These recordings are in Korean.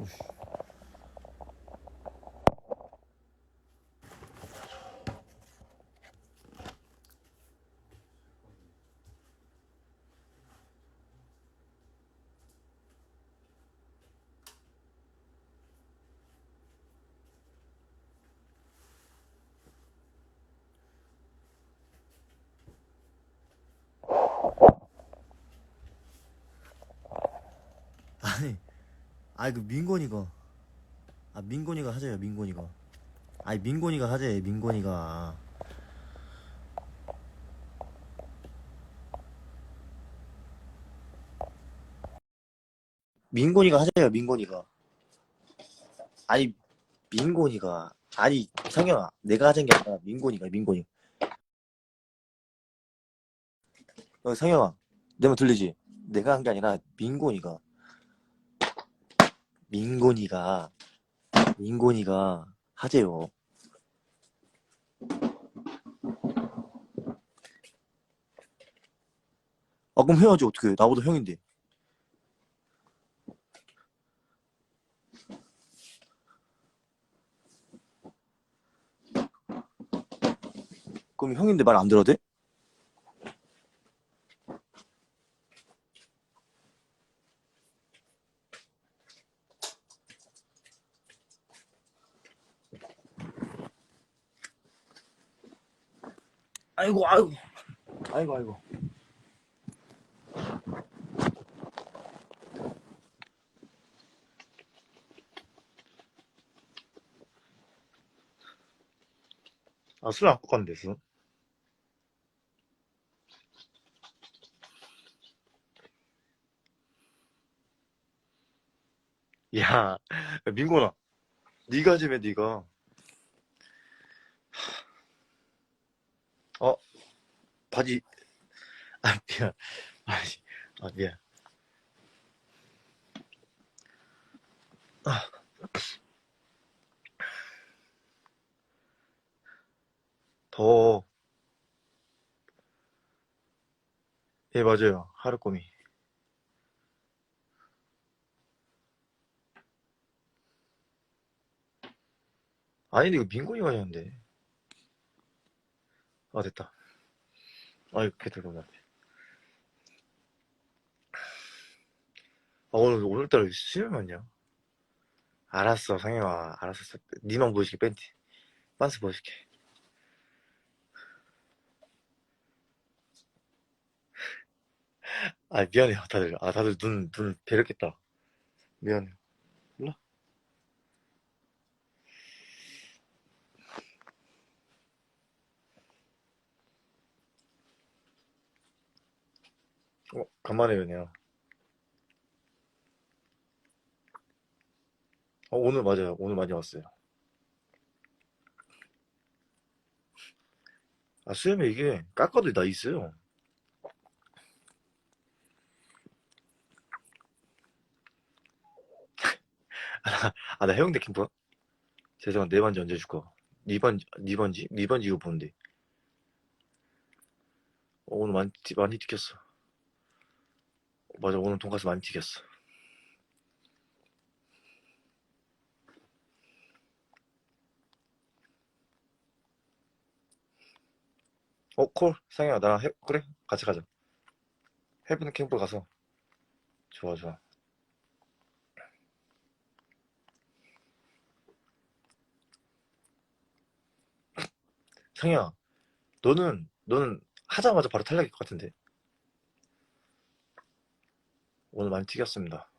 오씨. 아니, 아이 그 민곤이가, 아 민곤이가 하재요 민곤이가. 아이 민곤이가 하재 민곤이가. 민곤이가 하재요 민곤이가. 아니 민곤이가 아니 상영아 내가 하자는 게 아니라 민곤이가 민곤이. 어 상영아 내 말 들리지? 내가 한 게 아니라 민곤이가. 민곤이가 민곤이가 하재요. 아 그럼 해야지 어떻게? 나보다 형인데. 그럼 형인데 말 안 들어도 돼? 아이고 아이고. 아이고 아이고. 아술안 갖고 갔는데 술? 야, 민곤아, 네가 좀 해, 네가. 어, 바지, 아, 미안. 아씨, 아, 미안. 아. 더워. 예, 맞아요. 하루꼬미. 아니, 근데 이거 민곤이가 했는데. 아, 됐다. 아, 이렇게 들고 나네. 아, 오늘, 오늘따라 수염 많냐? 알았어, 상영아. 알았어. 니만 보여줄게, 팬티. 빤스 보여줄게. 아, 미안해요, 다들. 아, 다들 눈, 눈 베렸겠다. 미안해. 몰 어, 간만에 뵈네요. 어, 오늘 맞아요. 오늘 많이 왔어요. 아, 수염에 이게 깎아도 나 있어요. 아, 나 해운대 캠프? 죄송한데, 내 반지 언제 줄 거? 니 반지, 니 반지? 니 반지 이거 보는데. 어, 오늘 많이, 튀- 많이 튀겼어. 맞아, 오늘 돈가스 많이 튀겼어. 어, 콜. 상현아, 나랑 해, 그래? 같이 가자. 해븐 캠프 가서. 좋아, 좋아. 상현아, 너는, 너는 하자마자 바로 탈락일 것 같은데. 오늘 많이 튀겼습니다.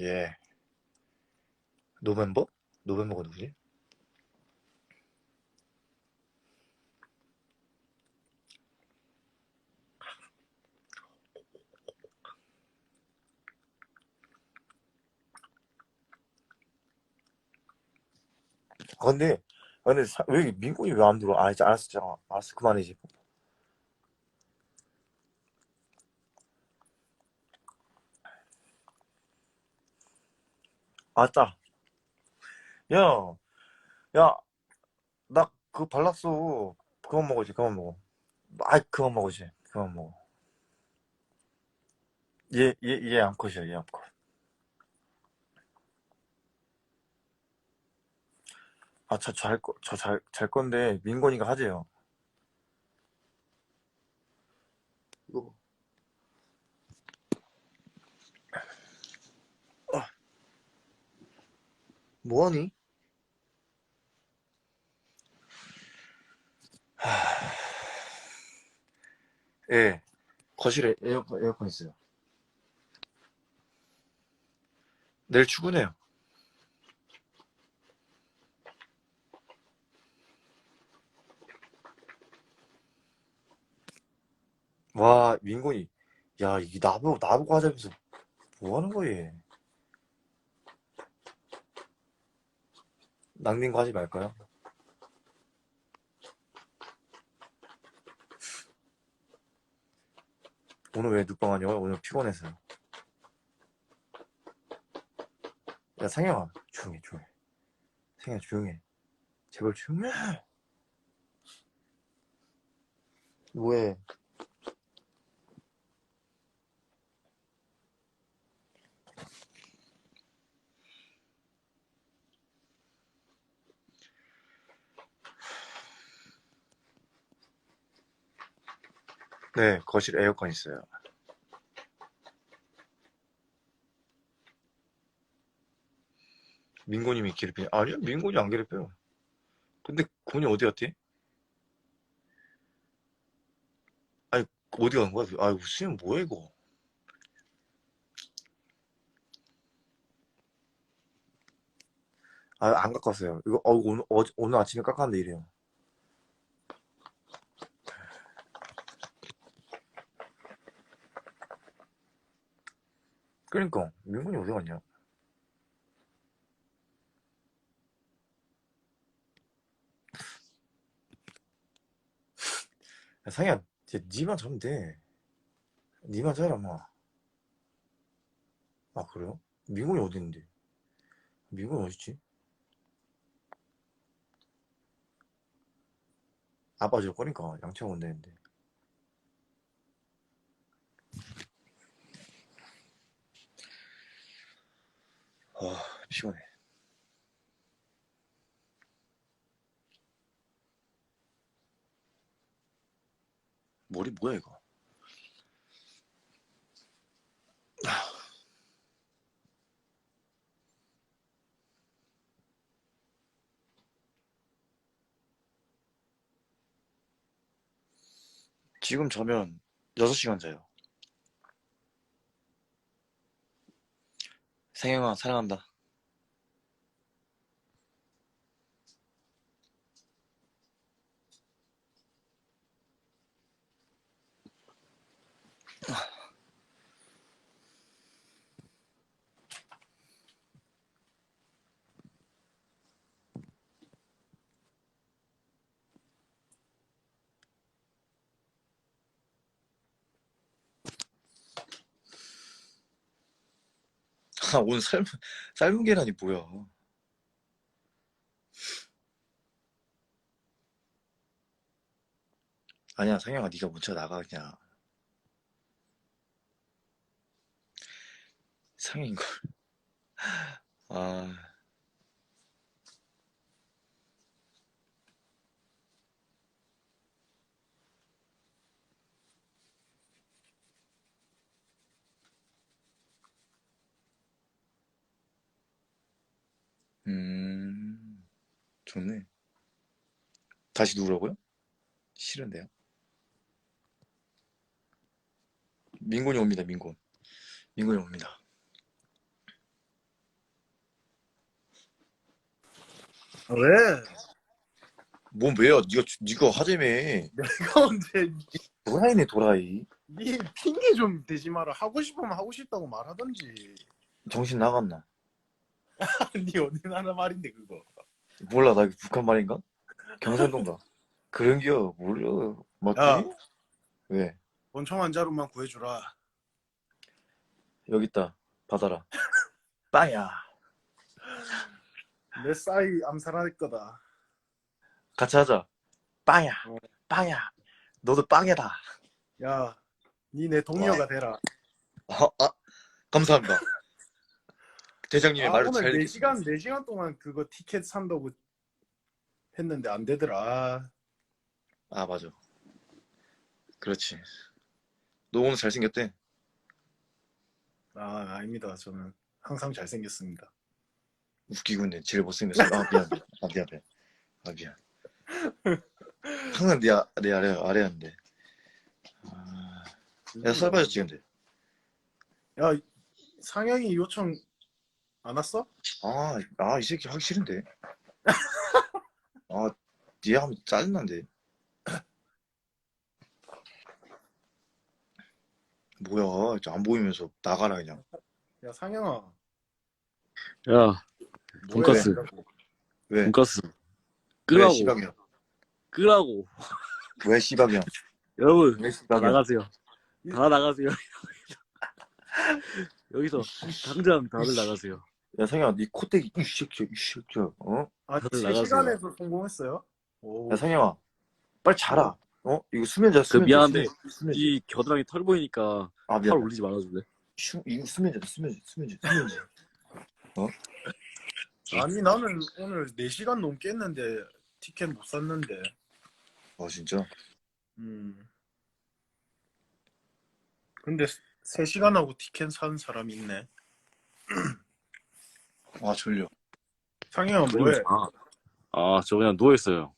예. 노멤버? 노멤버가 누구지? 아, 근데, 아, 근데, 사- 왜, 민곤이 왜 안 들어? 아, 이제 알았어, 잠깐. 알았어, 그만이지. 맞다. 야, 야, 나그 발락소 그거 먹어지, 그거 먹어. 아이, 그거 먹어지, 그거 먹어. 얘, 얘, 얘 암컷이야, 얘 암컷. 아, 저, 잘, 거, 저 잘, 잘 건데, 민건이가 하재요. 뭐하니? 하... 예, 거실에 에어컨, 에어컨 있어요. 내일 출근해요. 와, 민곤이. 야, 이게 나보고, 나보고 하자면서 뭐 하는 거예요? 낭민 거 하지 말까요? 오늘 왜 눕방 하냐고? 오늘 피곤해서요. 야, 상영아. 조용히, 조용히. 상영아, 조용히. 제발 조용히 해. 뭐해? 네, 거실 에어컨 있어요. 민고님이 괴롭히냐? 아니요, 민고이 안 괴롭혀요. 근데 곤이 어디 갔지? 아니, 어디 간 거야? 아이고, 수영 뭐야, 이거? 아, 안 깎았어요. 이거, 어, 오늘, 어, 오늘 아침에 깎았는데 이래요. 그러니까, 민곤이 어디 갔냐? 야, 상이야, 이제 니만 자면 돼. 니만 자라, 마. 아, 그래요? 민곤이 어디 있는데? 민곤이 어딨지? 아빠 줄 거니까 양치하고 온다는데. 아, 피곤해. 머리 뭐야, 이거? 지금 자면 6시간 자요. 생영아, 사랑한다. 아, 오늘 삶은, 삶은 계란이 뭐야. 아니야, 상영아, 네가 먼저 나가, 그냥. 상인 걸. 아, 음, 좋네. 다시 누구라고요? 싫은데요. 민곤이 옵니다, 민곤. 민곤이 옵니다. 왜? 뭔 왜요? 네가 네가 하재매. 내가 언제 도라이네 도라이. 네 핑계 좀 대지 마라 하고 싶으면 하고 싶다고 말하던지 정신 나갔나? 네 어디 나라 말인데 그거 몰라 나 이거 북한 말인가? 경상도인가? 그런겨 몰라 맞지? 야. 왜? 원청 환자로만 구해주라 여기 있다 받아라. 빵야. 내 싸이 암살할 거다 같이 하자. 빵야. 어. 빵야. 너도 빵이다. 야니 내 동료가 되라 아, 아 감사합니다. 대장님의 아, 말을 오늘 잘 4시간 4시간 동안 그거 티켓 산다고 했는데 안 되더라. 아 맞아. 그렇지. 너 오늘 잘생겼대. 아, 아닙니다. 저는 항상 잘생겼습니다. 웃기고 있네. 제일 못생겼어. 아 미안. 아 미안해. 아 미안. 항상 내, 아- 내 아래 아래였는데. 아, 야 쌀 빠졌지 근데. 야, 상영이 요청 안 왔어? 아, 아, 이 새끼 하기 싫은데. 아, 얘 하면 짜증난데. 뭐야, 저안 보이면서 나가라, 그냥. 야, 상영아. 야, 뭐해? 돈가스. 왜? 돈가스. 왜 끄라고, 씨박이야? 끄라고. 왜 씨박이야? 여러분, 왜 다 씨박이야? 나가세요. 다 나가세요. 여기서 당장 다들 나가세요. 야, 상현아, 니 코떼기, 이 새끼야, 이 새끼야, 어? 아, 다들 3시간에서 성공했어요? 오. 야, 상현아, 빨리 자라. 어? 이거 수면자, 수면자. 그 미안한데, 수면- 수면자. 이 겨드랑이 털 보이니까 아, 팔 미안. 올리지 말아줄래? 수, 이거 수면자, 수면자, 수면자, 수면자. 아니, 나는 오늘 4시간 넘게 했는데 티켓 못 샀는데. 아, 진짜? 음. 근데 3시간 하고 티켓 산 사람이 있네. 아, 졸려. 상영아, 뭐해? 아, 아, 저 그냥 누워있어요.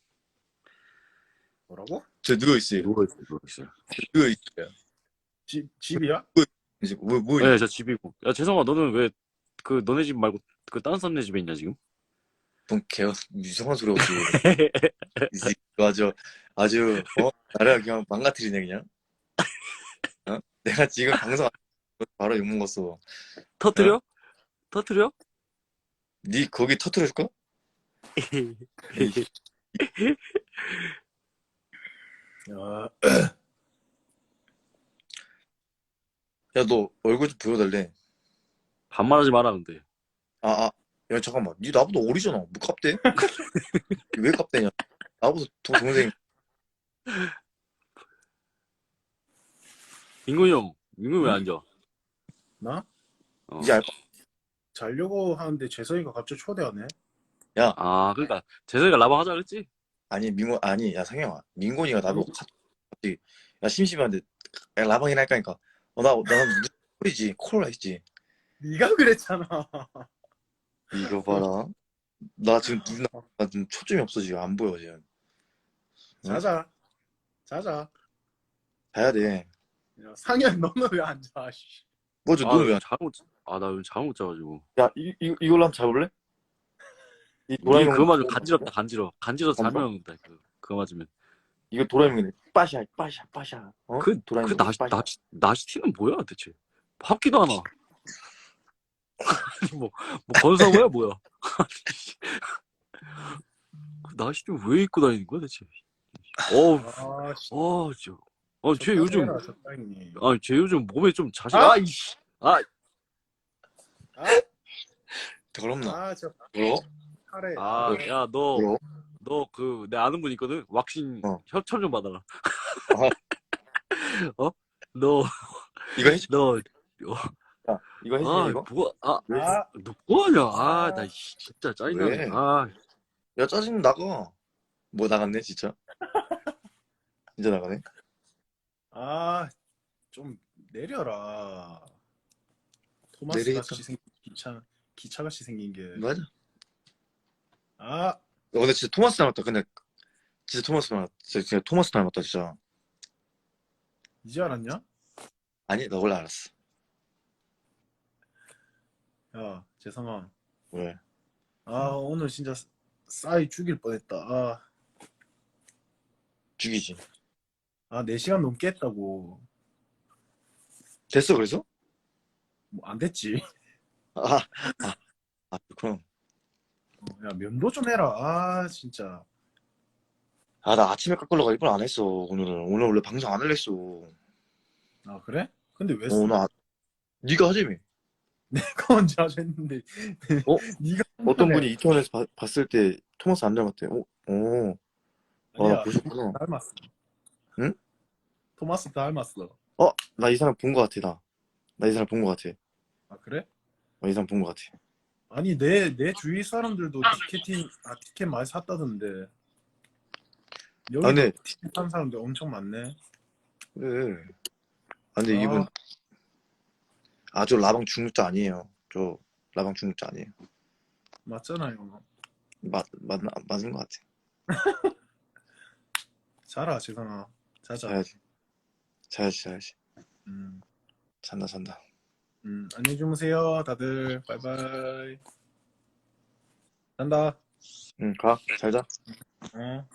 뭐라고? 저 누워 있어요. 누워있어요, 누워있어요. 누워 있어요. 집, 집이야? 이제, 뭐, 뭐, 네, 저 집이고. 야, 재성아, 너는 왜, 그, 너네 집 말고, 그, 다른 사람네 집에 있냐, 지금? 뭔 개, 이상한 소리 하지. 이 새끼 아주 아주 어 나를 그냥 망가뜨리네 그냥 어 내가 지금 방송 안 바로 욕 먹었어 터트려? 터트려? 니 거기 터트려 줄까 야, 야너 얼굴 좀 보여달래 반말하지 마라, 근데. 아 아 야 잠깐만 니 나보다 어리잖아 뭐 깝대 왜 깝대냐 나보다 동, 동생 민gun이 형, 민gun이 왜 앉아? 나? 어. 이제 알바 자려고 하는데 재성이가 갑자기 초대하네. 아, 그러니까, 재성이가 라방 하자 그랬지? 아니 민곤 아니 야 상영아 민곤이가 나보고 카- 갑자기 야 심심한데 야 라방이나 할까니까 어나나 소리지 콜라 했지 네가 그랬잖아. 이거 봐라 나 지금 눈, 나 지금 초점이 없어 지금 안 보여 지금 자자. 자자. 자야 돼 야, 상현 너는 왜 앉아? 씨. 뭐죠 아, 너는 왜 잘못, 아, 나 요즘 잘못 자가지고. 야, 이, 이, 이걸로 한번 잡을래? 이. 그거 맞으면 간지럽다, 간지러. 간지러 엄마? 자면, 돼, 그, 그거 맞으면. 이거 도라에몽이네. 빠샤, 빠샤, 빠샤. 어? 그, 그 도라에몽. 나시, 빠샤. 나시, 나시티는 뭐야, 대체? 합기도 하나. 아니, 뭐, 뭐, 건사고야, 뭐야? 그 나시티 왜 입고 다니는 거야, 대체? 어우, 아, 씨. 어, 저, 어, 쟤 요즘, 적당히 해라, 적당히. 아, 쟤 요즘 몸에 좀 자신, 아! 아, 이씨. 아, 더럽나? 아, 저 더러? 카레. 아, 야, 너, 더러? 너 그, 내 아는 분 있거든? 왁싱 어. 협찬 좀 받아라. 아. 어? 너, 이거 해줘. 너, 이거 해줘, 아, 이거? 뭐야, 아, 왜? 아, 너 뭐하냐? 아, 나 씨, 진짜 짜증나네. 왜? 아, 야, 짜증 나가. 뭐 나갔네, 진짜? 진짜 나가네? 아, 좀 내려라. 토마스 내리겠다. 같이 생긴 기차, 기차 같이 생긴 게. 맞아. 아, 어, 근데 진짜 토마스 닮았다. 근데, 진짜 토마스 닮았다. 진짜, 진짜 토마스 닮았다, 진짜. 이제 알았냐? 아니, 나 원래 알았어. 야, 재성아. 왜? 아, 오늘 진짜 싸이 죽일 뻔했다. 아, 죽이지. 아, 4시간 넘게 했다고. 됐어, 그래서? 뭐, 안 됐지. 아, 아, 아, 그럼. 야, 면도 좀 해라. 아, 진짜. 아, 나 아침에 깎으려고 일본 안 했어, 오늘은. 오늘 원래 방송 안 할래 했어. 어, 아, 그래? 근데 왜 써? 나, 네가 하자며. 내가 언제 하자 했는데. 어? 네가 어떤. 분이 이태원에서 봐- 봤을 때 토마스 안 닮았대. 어? 어. 아니야, 아, 보셨구나. 닮았어. 응? 토마스 닮았어. 어? 나이 사람 본것 같아, 나. 나 이 사람 본것 같아. 아, 그래? 나이 사람 본것 같아. 아니, 내, 내 주위 사람들도 티켓팅, 아, 티켓 많이 샀다던데. 여기 아, 근데, 티켓 산 사람들 엄청 많네. 그래. 아, 근데 아. 이분, 아, 저 라방 중국자 아니에요. 저 라방 중국자 아니에요. 맞잖아요. 맞, 맞, 맞은 것 같아. 자라 재성아. 자자. 자야지. 자야지, 자야지. 음, 잔다, 잔다. 음, 안녕히 주무세요 다들. 바이바이. 잔다. 응, 가. 잘 자. 어.